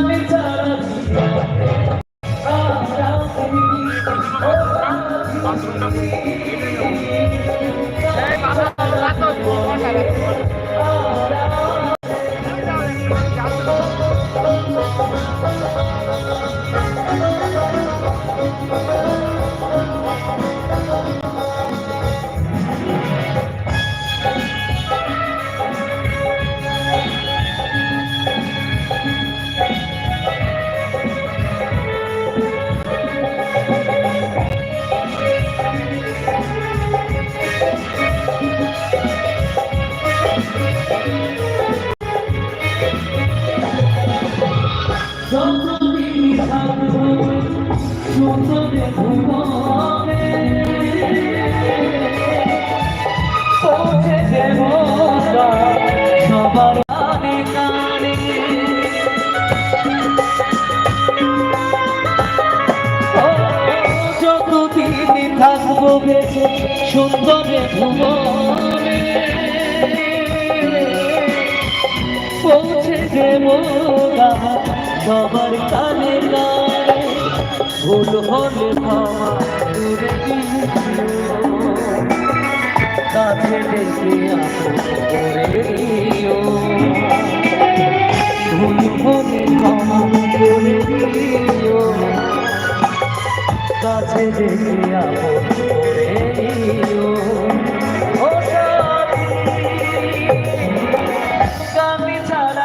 তোমাকে ছাড়া থাকব বেঁচে সুন্দরে ভুবনে সবার কানে গায়। ভুল হলে ভাবা দূরে কাছে ডেকে করে দিও। ভুল হলে কাছে ডেকে আমি ছাড়া